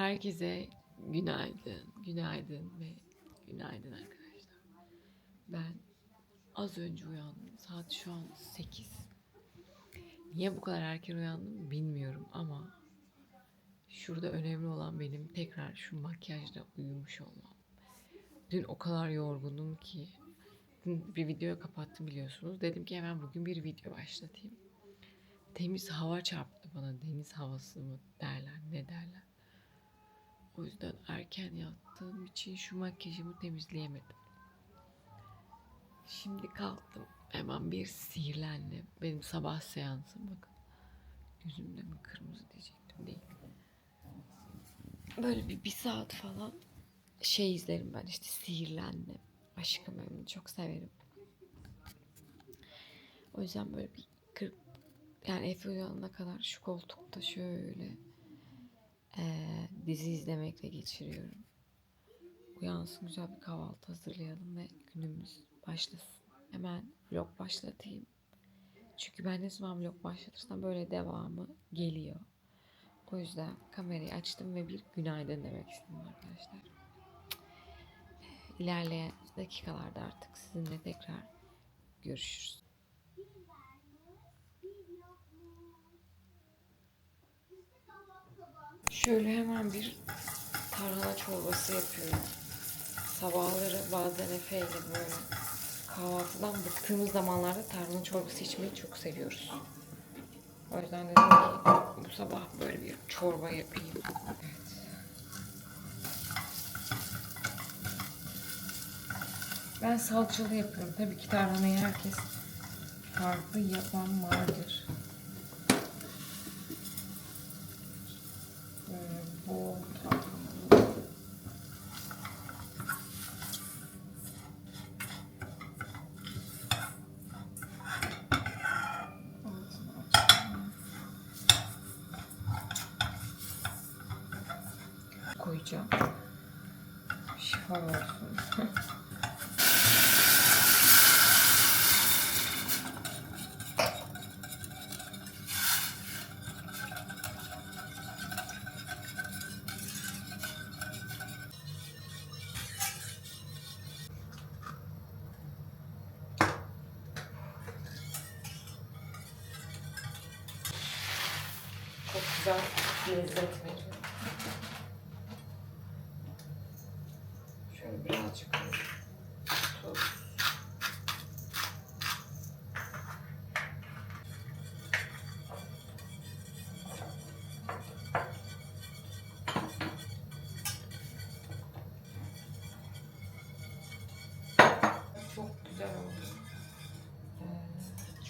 Herkese günaydın, günaydın ve günaydın arkadaşlar. Ben az önce uyandım. Saat şu an 8. Niye bu kadar erken uyandım bilmiyorum ama şurada önemli olan benim tekrar şu makyajla uyumuş olmam. Dün o kadar yorgundum ki dün bir video kapattım biliyorsunuz. Dedim ki hemen bugün bir video başlatayım. Temiz hava çarptı bana. Deniz havası mı derler ne derler. O yüzden erken yattığım için şu makyajımı temizleyemedim. Şimdi kalktım. Hemen bir sihirlendim. Benim sabah seansım bakın. Yüzümde mi kırmızı diyecektim değil. Böyle bir, bir saat falan şey izlerim ben işte sihirlendim. Aşkım Memnu çok severim. O yüzden böyle bir 40 yani Efe uyanana kadar şu koltukta şöyle eee, dizi izlemekle geçiriyorum. Uyansın güzel bir kahvaltı hazırlayalım ve günümüz başlasın. Hemen vlog başlatayım. Çünkü ben ne zaman vlog başlatırsam böyle devamı geliyor. O yüzden kamerayı açtım ve bir günaydın demek istedim arkadaşlar. İlerleyen dakikalarda artık sizinle tekrar görüşürüz. Şöyle hemen bir tarhana çorbası yapıyorum. Sabahları bazen Efe'yle böyle kahvaltıdan bıktığımız zamanlarda tarhana çorbası içmeyi çok seviyoruz. O yüzden dedim ki bu sabah böyle bir çorba yapayım. Ben salçalı yapıyorum. Tabii ki tarhanayı herkes farklı yapan vardır.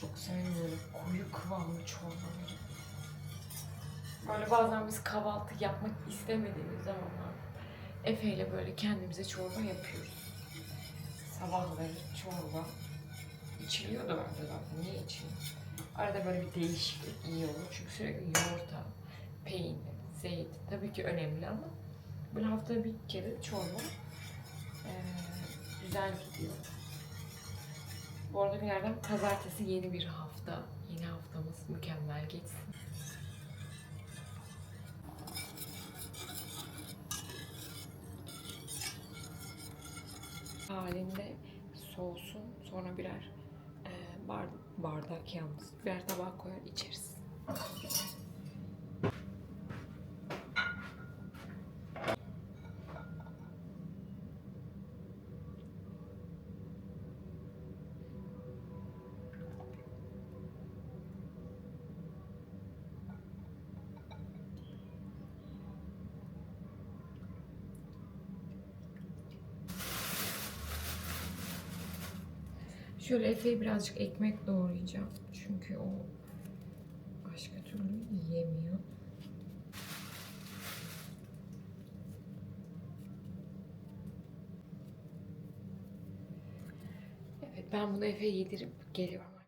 Çok seviyorum böyle koyu kıvamlı çorbaları. Böyle bazen biz kahvaltı yapmak istemediğimiz zamanlar Efe ile böyle kendimize çorba yapıyoruz. Sabahları çorba içiliyor da bence zaten. Niye içiliyor? Arada böyle bir değişiklik iyi olur. Çünkü sürekli yumurta, peynir, zeytin tabii ki önemli ama böyle haftada bir kere çorba eee, güzel gidiyor. Bu arada bir yerden pazartesi yeni bir hafta. Yeni haftamız mükemmel geçsin. halinde soğusun. Sonra birer e, bar, bardak yalnız birer tabak koyar içeriz. Şöyle Efe'ye birazcık ekmek doğrayacağım. Çünkü o başka türlü yiyemiyor. Evet ben bunu Efe'ye yedirip geliyorum.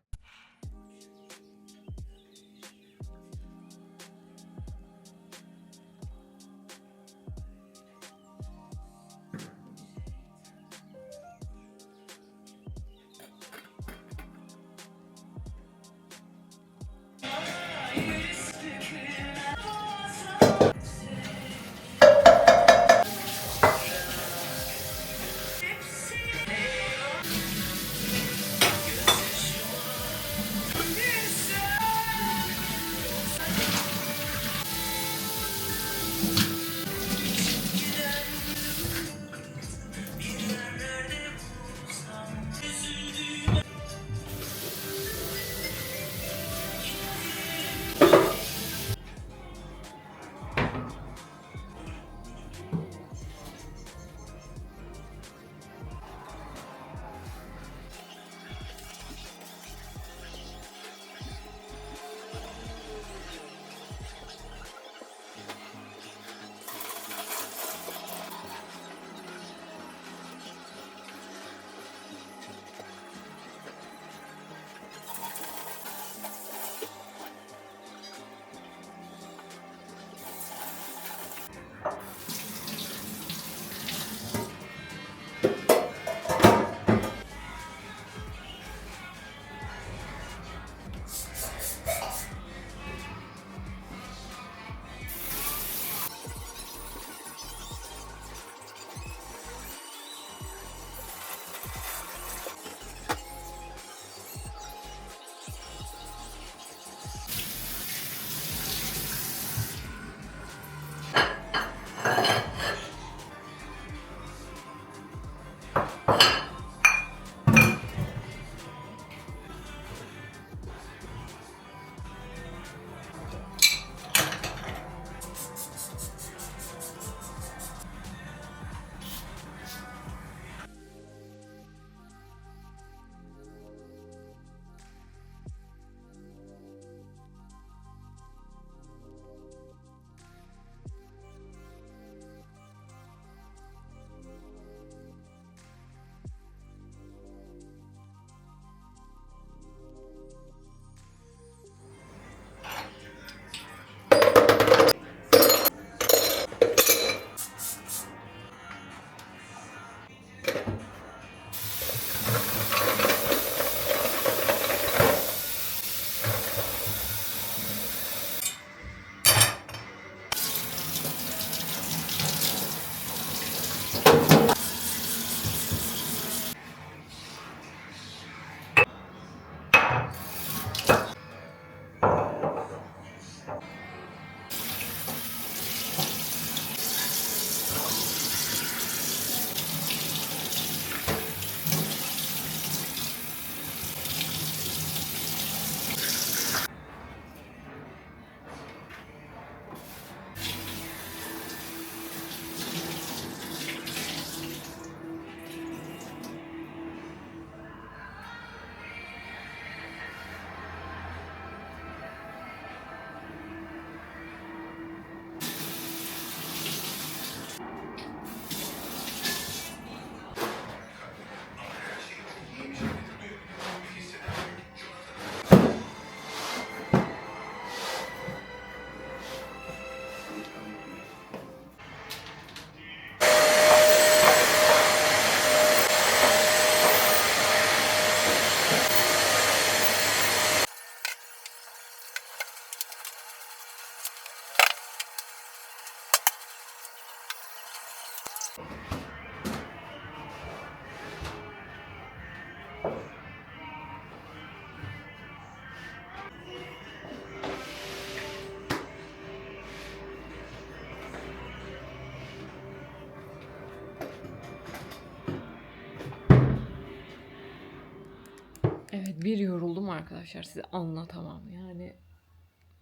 Bir yoruldum arkadaşlar size anlatamam yani.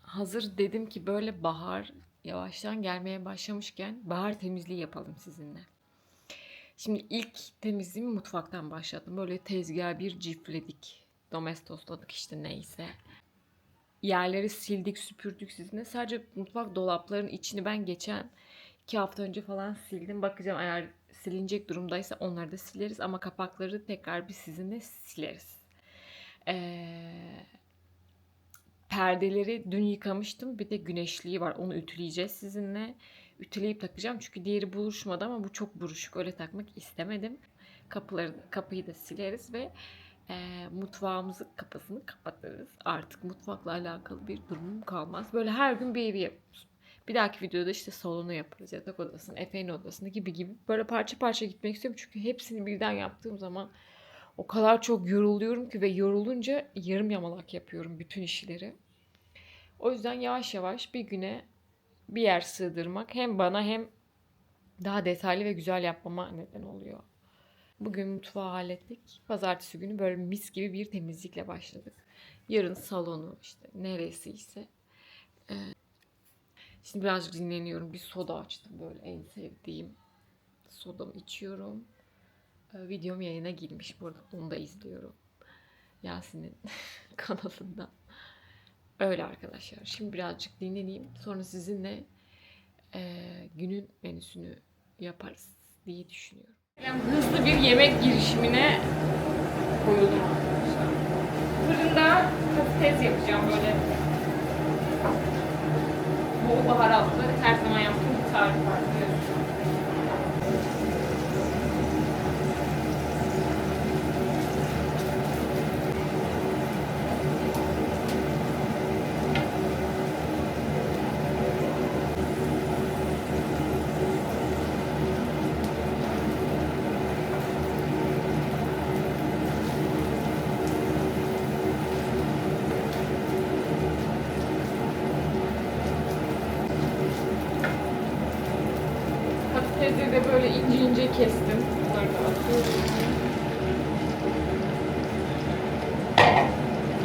Hazır dedim ki böyle bahar yavaştan gelmeye başlamışken bahar temizliği yapalım sizinle. Şimdi ilk temizliğimi mutfaktan başladım. Böyle tezgah bir cifledik. Domestosladık işte neyse. Yerleri sildik, süpürdük sizinle. Sadece mutfak dolaplarının içini ben geçen iki hafta önce falan sildim. Bakacağım eğer silinecek durumdaysa onları da sileriz. Ama kapakları tekrar bir sizinle sileriz. Ee, perdeleri dün yıkamıştım. Bir de güneşliği var. Onu ütüleyeceğiz sizinle. Ütüleyip takacağım. Çünkü diğeri buruşmadı ama bu çok buruşuk. Öyle takmak istemedim. Kapıları, kapıyı da sileriz ve e, mutfağımızın kapısını kapatırız. Artık mutfakla alakalı bir durumum kalmaz. Böyle her gün bir evi yapıyoruz. Bir dahaki videoda işte salonu yaparız, yatak odasını, Efe'nin odasını gibi gibi. Böyle parça parça gitmek istiyorum. Çünkü hepsini birden yaptığım zaman o kadar çok yoruluyorum ki ve yorulunca yarım yamalak yapıyorum bütün işleri. O yüzden yavaş yavaş bir güne bir yer sığdırmak hem bana hem daha detaylı ve güzel yapmama neden oluyor. Bugün mutfağı hallettik. Pazartesi günü böyle mis gibi bir temizlikle başladık. Yarın salonu işte neresiyse. Ee, şimdi birazcık dinleniyorum. Bir soda açtım böyle en sevdiğim. Sodamı içiyorum. Ee, videom yayına girmiş burada. Onu da izliyorum. Yasin'in kanalında. Öyle arkadaşlar. Şimdi birazcık dinleneyim. Sonra sizinle e, günün menüsünü yaparız diye düşünüyorum. Hızlı bir yemek girişimine koyuldum. Fırında patates yapacağım böyle. Bol baharatlı. Her zaman yaptığım bir tarif var biliyorsunuz. Patatesi de böyle ince ince kestim. Bunları da atıyorum.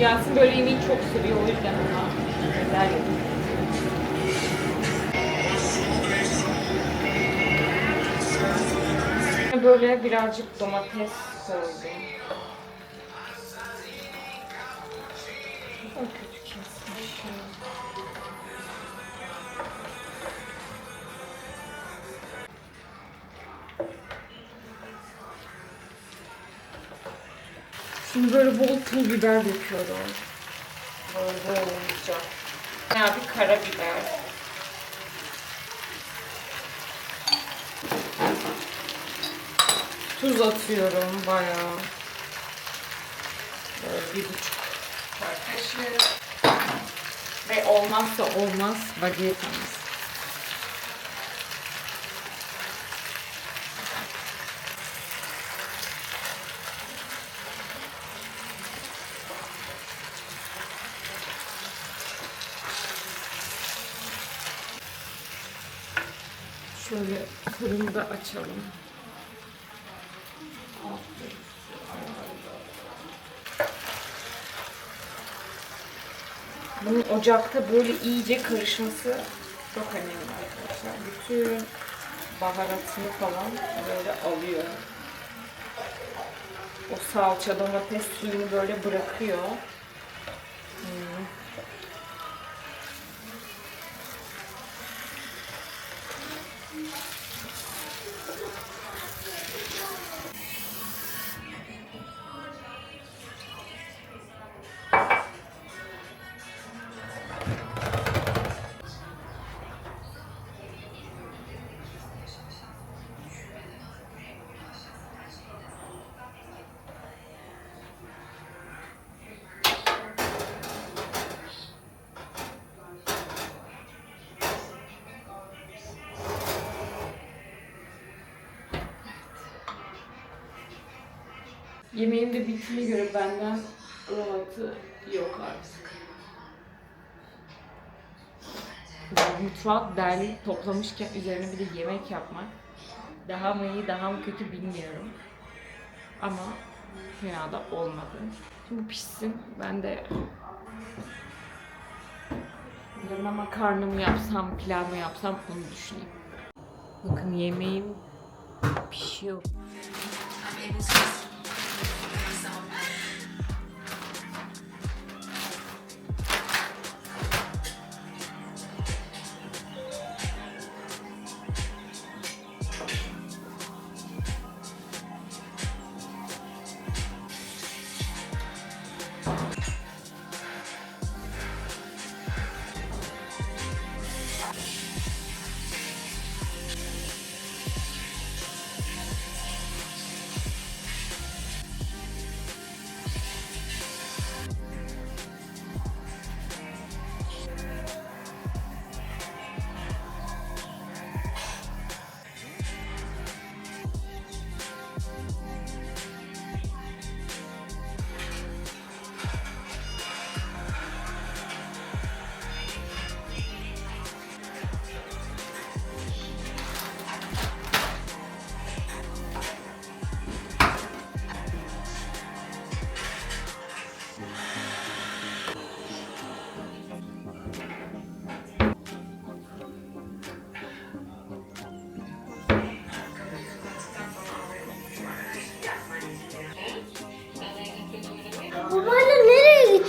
Yasin böyle yemeği çok seviyor o yüzden ona özel yapıyorum. Böyle birazcık domates koydum. Şimdi böyle bol pul biber döküyorum. Böyle olacak. Bayağı bir karabiber. Tuz atıyorum bayağı. Böyle bir buçuk kaşığı. Ve olmazsa olmaz bagetamız. Şöyle fırını da açalım. Bunun ocakta böyle iyice karışması çok önemli arkadaşlar. Bütün baharatını falan böyle alıyor. O salça domates suyunu böyle bırakıyor. Yemeğim de bittiğine göre benden rahatı yok artık. Yani mutfak derli toplamışken üzerine bir de yemek yapmak daha mı iyi daha mı kötü bilmiyorum. Ama fena da olmadı. Şimdi bu pişsin. Ben de yanına makarna mı yapsam, pilav mı yapsam onu düşüneyim. Bakın yemeğim pişiyor.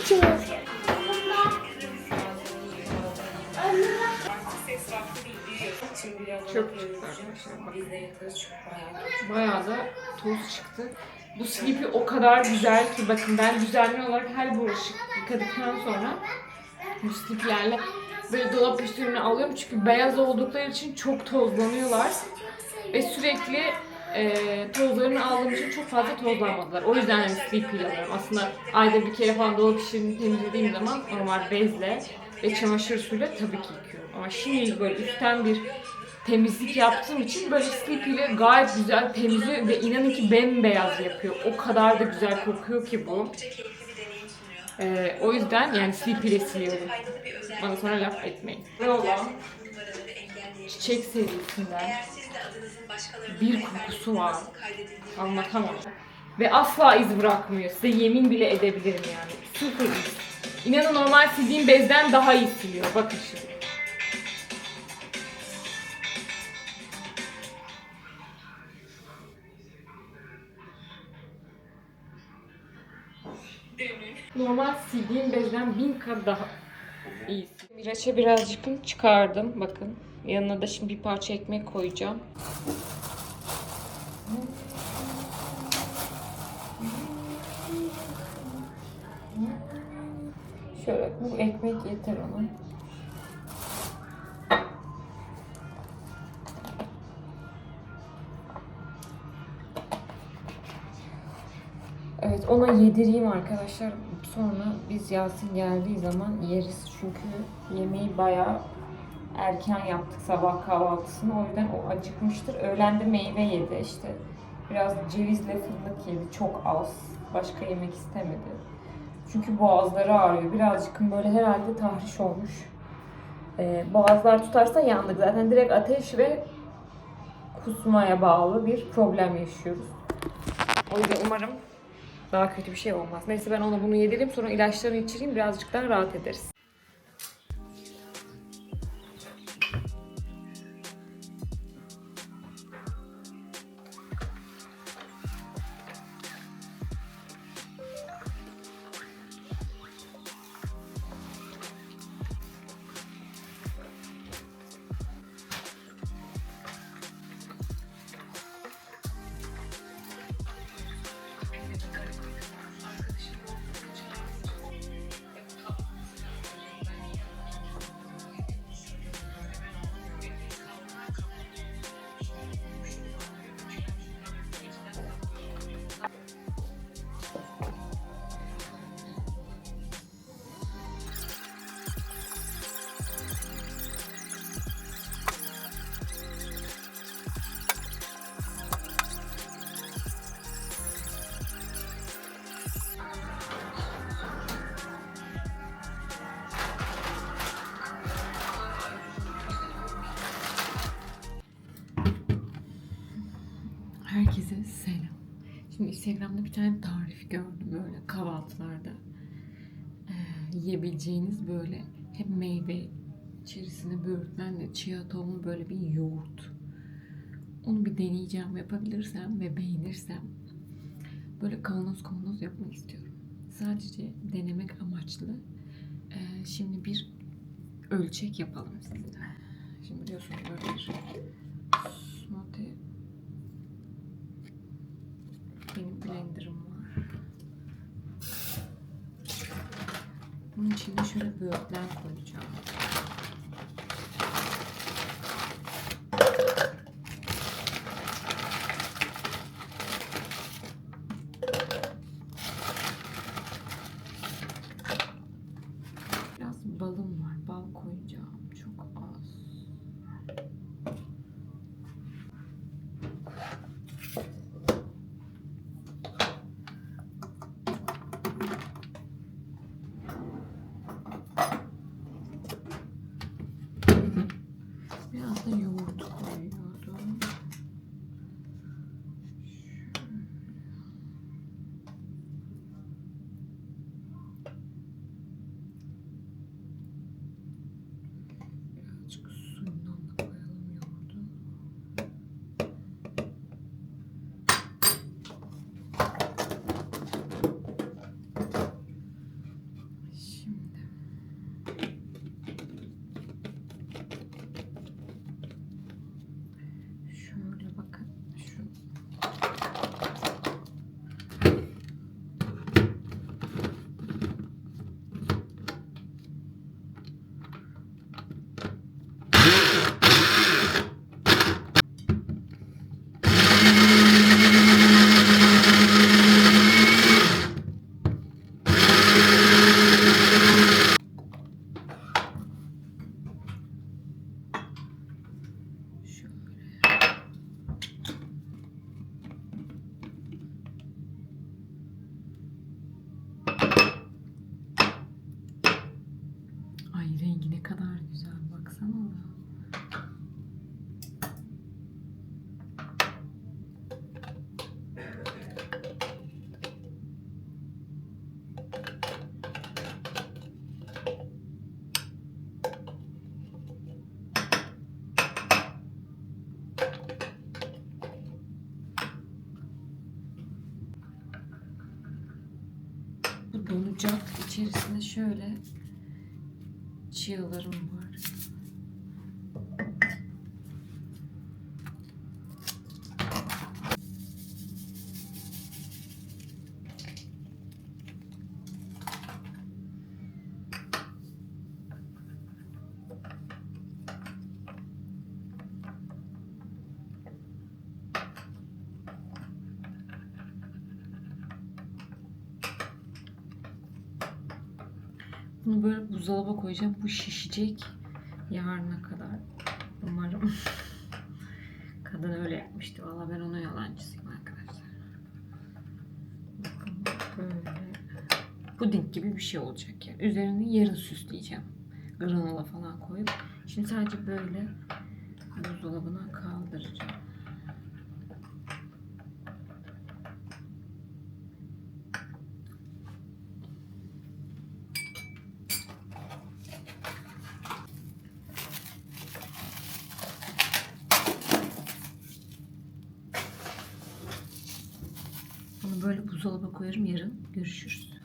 Gideceğiz? Çöp çıktı arkadaşlar. Bayağı da toz çıktı. Bu Sleepy o kadar güzel ki bakın ben düzenli olarak her bulaşık yıkadıktan sonra bu Sleepy'lerle böyle dolap üstlerine alıyorum çünkü beyaz oldukları için çok tozlanıyorlar ve sürekli e, tozlarını aldığım için çok fazla tozlanmadılar. O yüzden hani Sleepy alıyorum. Aslında ayda bir kere falan dolap işlerini temizlediğim zaman normal bezle ve çamaşır suyuyla tabii ki yıkıyorum. Ama şimdi böyle üstten bir temizlik yaptığım için böyle Sleepy ile gayet güzel temizliyor ve inanın ki bembeyaz yapıyor. O kadar da güzel kokuyor ki bu. Ee, o yüzden yani Sleepy ile siliyorum. Bana sonra laf etmeyin. Ve olan çiçek serisinden bir kokusu var. Anlatamam. Ve asla iz bırakmıyor. Size yemin bile edebilirim yani. Sıfır iz. İnanın normal sildiğim bezden daha iyi siliyor. Bakın şimdi. Normal sildiğim bezden bin kat daha iyi. Miraç'a birazcık çıkardım. Bakın. Yanına da şimdi bir parça ekmek koyacağım. Şöyle bu ekmek yeter ona. Evet ona yedireyim arkadaşlar. Sonra biz Yasin geldiği zaman yeriz. Çünkü yemeği bayağı erken yaptık sabah kahvaltısını. O yüzden o acıkmıştır. Öğlende meyve yedi işte. Biraz cevizle fındık yedi. Çok az. Başka yemek istemedi. Çünkü boğazları ağrıyor. Birazcık böyle herhalde tahriş olmuş. Ee, boğazlar tutarsa yandık. Zaten direkt ateş ve kusmaya bağlı bir problem yaşıyoruz. O yüzden umarım daha kötü bir şey olmaz. Neyse ben ona bunu yedireyim sonra ilaçlarını içireyim birazcık daha rahat ederiz. Instagram'da bir tane tarif gördüm böyle kahvaltılarda. Ee, yiyebileceğiniz böyle hem meyve içerisine böğürtlenle chia tohumu böyle bir yoğurt. Onu bir deneyeceğim yapabilirsem ve beğenirsem böyle kavanoz kavanoz yapmak istiyorum. Sadece denemek amaçlı. Ee, şimdi bir ölçek yapalım sizinle. Şimdi biliyorsunuz böyle bir smoothie benim blenderım var. Bunun içine şöyle böğürtlen koyacağım. Biraz balım var. Bal koyacağım. Çok az. Biraz da yoğurt koyuyordum. Birazcık suyundan da koyalım yoğurdu. Şimdi şöyle bakın şu şöyle Ay rengi ne kadar güzel baksana. Donacak. İçerisinde şöyle chialarım var. Bunu böyle buzdolaba koyacağım. Bu şişecek yarına kadar. Umarım. Kadın öyle yapmıştı. Valla ben ona yalancısıyım arkadaşlar. Bakın böyle. Puding gibi bir şey olacak yani. Üzerini yarın süsleyeceğim. Granola falan koyup. Şimdi sadece böyle buzdolabına kaldıracağım. Bunu böyle buzdolabına koyarım. Yarın görüşürüz.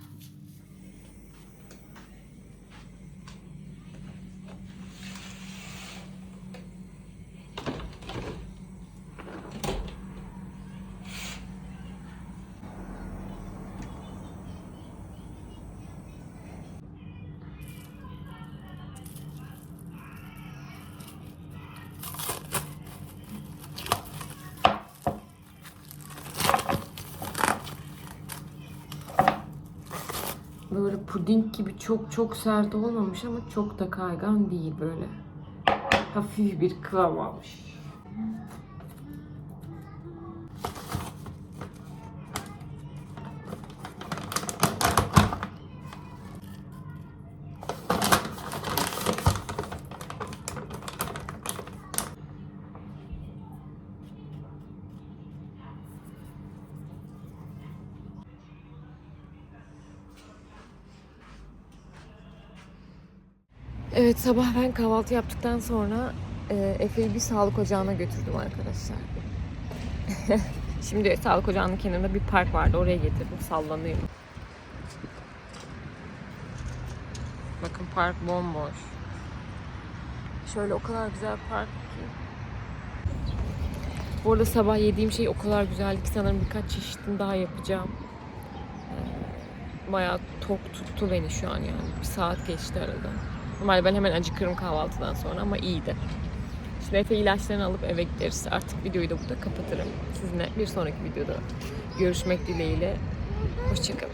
Böyle puding gibi çok çok sert olmamış ama çok da kaygan değil böyle. Hafif bir kıvam almış. Evet sabah ben kahvaltı yaptıktan sonra e, Efe'yi bir sağlık ocağına götürdüm arkadaşlar. Şimdi sağlık ocağının kenarında bir park vardı. Oraya getirdim. Sallanıyor. Bakın park bomboş. Şöyle o kadar güzel park ki. Bu arada sabah yediğim şey o kadar güzeldi ki sanırım birkaç çeşitini daha yapacağım. Ee, Bayağı tok tuttu beni şu an yani. Bir saat geçti arada. Normalde ben hemen acıkırım kahvaltıdan sonra ama iyiydi. Şimdi Efe ilaçlarını alıp eve gideriz. Artık videoyu da burada kapatırım. Sizinle bir sonraki videoda görüşmek dileğiyle. Hoşçakalın.